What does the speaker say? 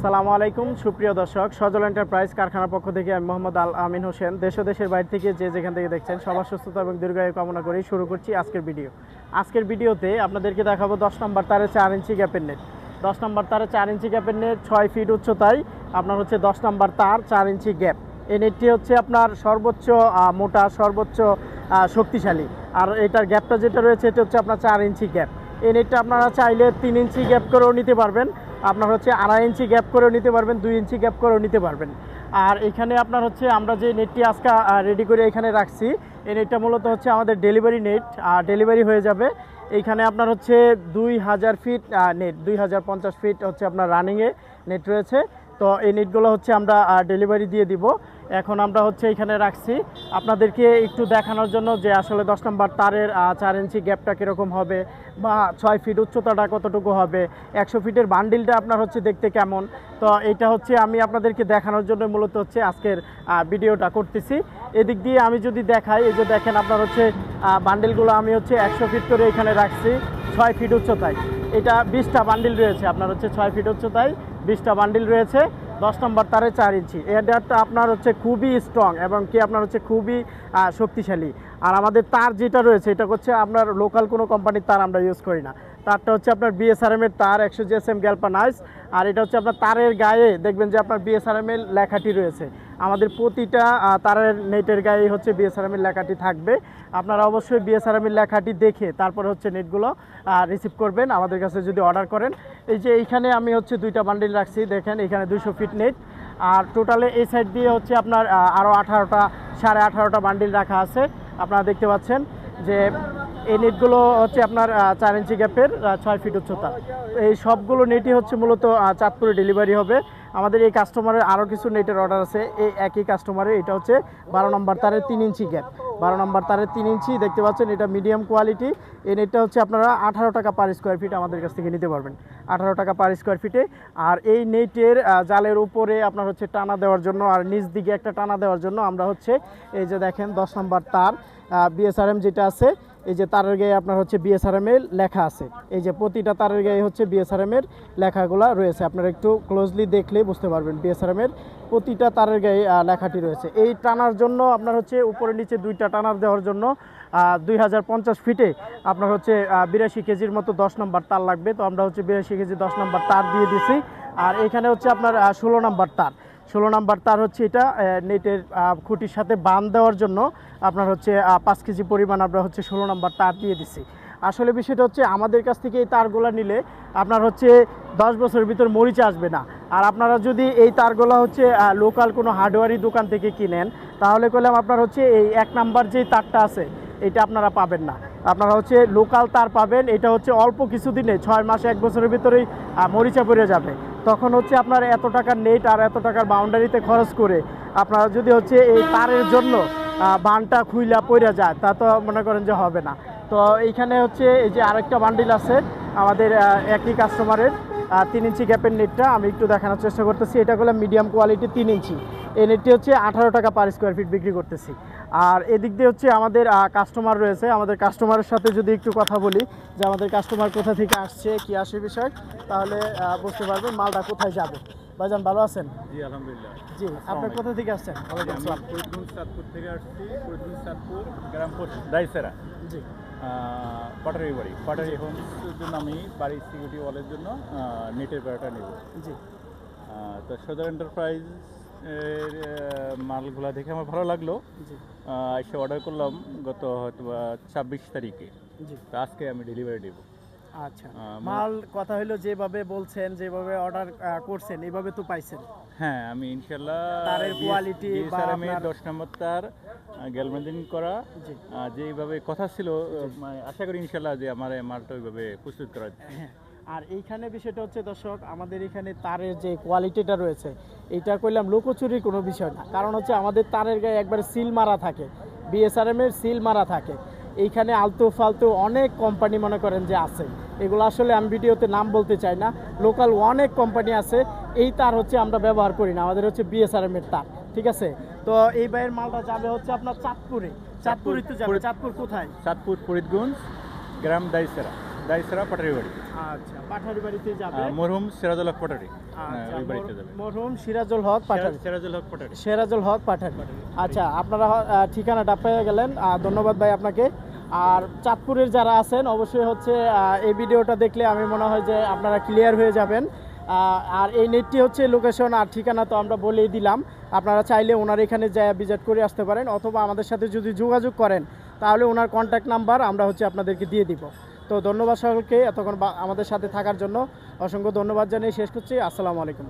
আসসালামু আলাইকুম, সুপ্রিয় দর্শক। সজল এন্টারপ্রাইজ কারখানার পক্ষ থেকে আমি মোহাম্মদ আল আমিন হোসেন। দেশ ও দেশের বাইরে থেকে যে যেখান থেকে দেখছেন, সবার সুস্থতা এবং দীর্ঘায়ু কামনা করেই শুরু করছি আজকের ভিডিও। আজকের ভিডিওতে আপনাদেরকে দেখাবো দশ নম্বর তারে চার ইঞ্চি গ্যাপের নেট। দশ নম্বর তারে চার ইঞ্চি গ্যাপের নেট ছয় ফিট উচ্চতায় আপনার হচ্ছে দশ নম্বর তার চার ইঞ্চি গ্যাপ। এই নেটটি হচ্ছে আপনার সর্বোচ্চ মোটা, সর্বোচ্চ শক্তিশালী। আর এটার গ্যাপটা যেটা রয়েছে, এটা হচ্ছে আপনার চার ইঞ্চি গ্যাপ। এই নেটটা আপনারা চাইলে তিন ইঞ্চি গ্যাপ করেও নিতে পারবেন। আপনার হচ্ছে আড়াই ইঞ্চি গ্যাপ করেও নিতে পারবেন, দুই ইঞ্চি গ্যাপ করেও নিতে পারবেন। আর এখানে আপনার হচ্ছে আমরা যে নেটটি আজকে রেডি করে এখানে রাখছি, এই নেটটা মূলত হচ্ছে আমাদের ডেলিভারি নেট আর ডেলিভারি হয়ে যাবে। এইখানে আপনার হচ্ছে দুই হাজার ফিট নেট দুই হাজার পঞ্চাশ ফিট হচ্ছে আপনার রানিংয়ে নেট রয়েছে। তো এই নেটগুলো হচ্ছে আমরা ডেলিভারি দিয়ে দিব। এখন আমরা হচ্ছে এখানে রাখছি। আপনাদেরকে একটু দেখানোর জন্য যে আসলে দশ নম্বর তারের চার ইঞ্চি গ্যাপটা কীরকম হবে বা ছয় ফিট উচ্চতাটা কতটুকু হবে, একশো ফিটের বান্ডিলটা আপনার হচ্ছে দেখতে কেমন। তো এটা হচ্ছে আমি আপনাদেরকে দেখানোর জন্য মূলত হচ্ছে আজকের ভিডিওটা করতেছি। এদিক দিয়ে আমি যদি দেখাই, এই যে দেখেন আপনার হচ্ছে বান্ডিলগুলো আমি হচ্ছে একশো ফিট করে এখানে রাখছি ছয় ফিট উচ্চতায়। এটা বিশটা বান্ডিল রয়েছে, আপনার হচ্ছে ছয় ফিট উচ্চতায় বিশটা বান্ডিল রয়েছে। দশ নম্বর তারে চার ইঞ্চি। এয়ারটা আপনার হচ্ছে খুবই স্ট্রং এবং কি আপনার হচ্ছে খুবই শক্তিশালী। আর আমাদের তার যেটা রয়েছে, এটা হচ্ছে আপনার লোকাল কোনো কোম্পানির তার আমরা ইউজ করি না। তারটা হচ্ছে আপনার বিএসআরএম এর তার, একশো জিএসএম গ্যালপানাইজ আর এটা হচ্ছে আপনার তারের গায়ে, দেখবেন যে আপনার বিএসআরএম এর লেখাটি রয়েছে। আমাদের প্রতিটা তারের নেটের গায়ে হচ্ছে বিএসআরএম এর লেখাটি থাকবে। আপনারা অবশ্যই বিএসআরএম এর লেখাটি দেখে তারপরে হচ্ছে নেটগুলো রিসিভ করবেন। আমাদের কাছে যদি অর্ডার করেন, এই যে এইখানে আমি হচ্ছে দুইটা বান্ডিল রাখছি, দেখেন এখানে দুশো ফিট নেট আর টোটালে এই সাইড দিয়ে হচ্ছে আপনার আরও আঠারোটা, সাড়ে আঠারোটা বান্ডিল রাখা আছে। আপনারা দেখতে পাচ্ছেন যে এই নেটগুলো হচ্ছে আপনার চার ইঞ্চি গ্যাপের ছয় ফিট উচ্চতা। এই সবগুলো নেটই হচ্ছে মূলত চাঁদপুরে ডেলিভারি হবে। আমাদের এই কাস্টমারের আরও কিছু নেটের অর্ডার আছে। এই একই কাস্টমারের, এটা হচ্ছে বারো নম্বর তারের তিন ইঞ্চি গ্যাপ। বারো নম্বর তারের তিন ইঞ্চি, দেখতে পাচ্ছেন, এটা মিডিয়াম কোয়ালিটি। এই নেটটা হচ্ছে আপনারা আঠারো টাকা পার স্কোয়ার ফিট আমাদের কাছ থেকে নিতে পারবেন। আঠারো টাকা পার স্কোয়ার ফিটে। আর এই নেটের জালের উপরে আপনার হচ্ছে টানা দেওয়ার জন্য, আর নিচ দিকে একটা টানা দেওয়ার জন্য আমরা হচ্ছে, এই যে দেখেন, দশ নম্বর তার বিএসআরএম যেটা আছে এই যে তারের গায়ে আপনার হচ্ছে বিএসআরএম এর লেখা আছে। এই যে প্রতিটা তারের গায়ে হচ্ছে বিএসআরএম এর লেখাগুলো রয়েছে। আপনারা একটু ক্লোজলি দেখলেই বুঝতে পারবেন বিএসআরএম এর প্রতিটা তারের গায়ে লেখাটি রয়েছে। এই টানার জন্য আপনার হচ্ছে উপরে নিচে দুইটা টানার দেওয়ার জন্য দুই হাজার পঞ্চাশ ফিটে আপনার হচ্ছে বিরাশি কেজির মতো দশ নম্বর তার লাগবে। তো আমরা হচ্ছে বিরাশি কেজি দশ নম্বর তার দিয়ে দিছি। আর এখানে হচ্ছে আপনার ষোলো নম্বর তার। ষোলো নাম্বার তার হচ্ছে এটা নেটের খুঁটির সাথে বান দেওয়ার জন্য আপনার হচ্ছে পাঁচ কেজি পরিমাণ আমরা হচ্ছে ষোলো নাম্বার তার দিয়ে দিচ্ছি আসলে বিষয়টা হচ্ছে আমাদের কাছ থেকে এই তারগুলো নিলে আপনার হচ্ছে দশ বছরের ভিতর মরিচা আসবে না। আর আপনারা যদি এই তারগুলো হচ্ছে লোকাল কোনো হার্ডওয়ারি দোকান থেকে কিনেন, তাহলে করলাম আপনার হচ্ছে এই এক নাম্বার যেই তারটা আছে, এটা আপনারা পাবেন না। আপনারা হচ্ছে লোকাল তার পাবেন, এটা হচ্ছে অল্প কিছুদিনে, ছয় মাস, এক বছরের ভিতরেই মরিচা পড়ে যাবে। তখন হচ্ছে আপনার এত টাকার নেট আর এত টাকার বাউন্ডারিতে খরচ করে আপনারা যদি হচ্ছে এই তারের জন্য বানটা খুইলা পড়ে যায়, তা তো মনে করেন যে হবে না। তো এইখানে হচ্ছে এই যে আরেকটা বান্ডিল আছে, আমাদের একই কাস্টমারের তিন ইঞ্চি গ্যাপের নেটটা আমি একটু দেখানোর চেষ্টা করতেছি। এটা করলাম মিডিয়াম কোয়ালিটি তিন ইঞ্চি। এই নেটটি হচ্ছে আঠারো টাকা পার স্কোয়ার ফিট বিক্রি করতেছি। আর এদিক দিয়ে হচ্ছে আমাদের কাস্টমার রয়েছে। আমাদের কাস্টমারের সাথে যদি একটু কথা বলি যে আমাদের কাস্টমার কোথা থেকে আসছে কি আসে বিষয় তাহলে বুঝতে পারবেন মালটা কোথায় যাবে। ভাইজান ভালো আছেন? জি আলহামদুলিল্লাহ। জি আপনি কোথা থেকে আসছেন? ওয়ালাইকুম আমি আসসালাম। ফরিদগঞ্জ চাঁদপুর থেকে আসছি। ফরিদগঞ্জ চাঁদপুর গ্রাম দাইসেরা। জি। পাটারি বাড়ি। পাটারি হোমসের জন্য আমি বাড়ি সিকিউরিটি ওয়ালের জন্য নেটের বেড়াটা নেব। জি। তো সদর এন্টারপ্রাইজ মালগুলা দেখে আমার ভালো লাগল। এসে অর্ডার করলাম গত হয়তো ছাব্বিশ তারিখে। তো আজকে আমি ডেলিভারি দেবো। আচ্ছা। মাল কথা হলো যেভাবে বলছেন যেভাবে অর্ডার করছেন এইভাবে তো পাইছেন। হ্যাঁ আমি ইনশাল্লাহ তারের quality বা আমি দশ নম্বর তার গ্যালমেন্ডিং করা। যেইভাবে কথা ছিল মানে আশা করি ইনশাল্লাহ যে আমার মালটা ওইভাবে প্রস্তুত করা হ্যাঁ। আর এইখানে বিষয়টা হচ্ছে দর্শক আমাদের এখানে তারের যে কোয়ালিটিটা রয়েছে এটা করলাম লোকচুরির কোনো বিষয় না। কারণ হচ্ছে আমাদের তারের গায়ে একবার সিল মারা থাকে বিএসআরএম এর সিল মারা থাকে। এইখানে আলতু ফালতু অনেক কোম্পানি মনে করেন যে আছে। এগুলো আসলে আমি ভিডিওতে নাম বলতে চাই না। লোকাল অনেক কোম্পানি আছে। এই তার হচ্ছে আমরা ব্যবহার করি না। আমাদের হচ্ছে বিএসআরএম এর তার ঠিক আছে? তো এই বাইয়ের মালটা যাবে হচ্ছে আপনার চাঁদপুরে। চাঁদপুরে তো যাবে। চাঁদপুর কোথায়? চাঁদপুর ফরিদগঞ্জ গ্রাম দাইসেরা। দাইসরা পাটারি বাড়ি। আচ্ছা পাঠারি বাড়িতে যাবে। মরহুম সিরাজুল হক পাটারি। আচ্ছা, হ্যাঁ, ওই বাড়িতে যাবে। মরহুম সিরাজুল হক পাঠারি সিরাজুল হক পাটারি। সিরাজুল হক পাঠান আচ্ছা আপনারা ঠিকানাটা পেয়ে গেলেন। ধন্যবাদ ভাই আপনাকে। আর চাঁদপুরের যারা আছেন অবশ্যই হচ্ছে এই ভিডিওটা দেখলে আমি মনে হয় যে আপনারা ক্লিয়ার হয়ে যাবেন। আর এই নেটটি হচ্ছে লোকেশন আর ঠিকানা তো আমরা বলেই দিলাম। আপনারা চাইলে ওনার এখানে যায় ভিজিট করে আসতে পারেন। অথবা আমাদের সাথে যদি যোগাযোগ করেন তাহলে ওনার কন্ট্যাক্ট নাম্বার আমরা হচ্ছে আপনাদেরকে দিয়ে দিব। তো ধন্যবাদ সকলকে এতক্ষণ আমাদের সাথে থাকার জন্য। অসংখ্য ধন্যবাদ জানিয়ে শেষ করছি। আসসালামু আলাইকুম।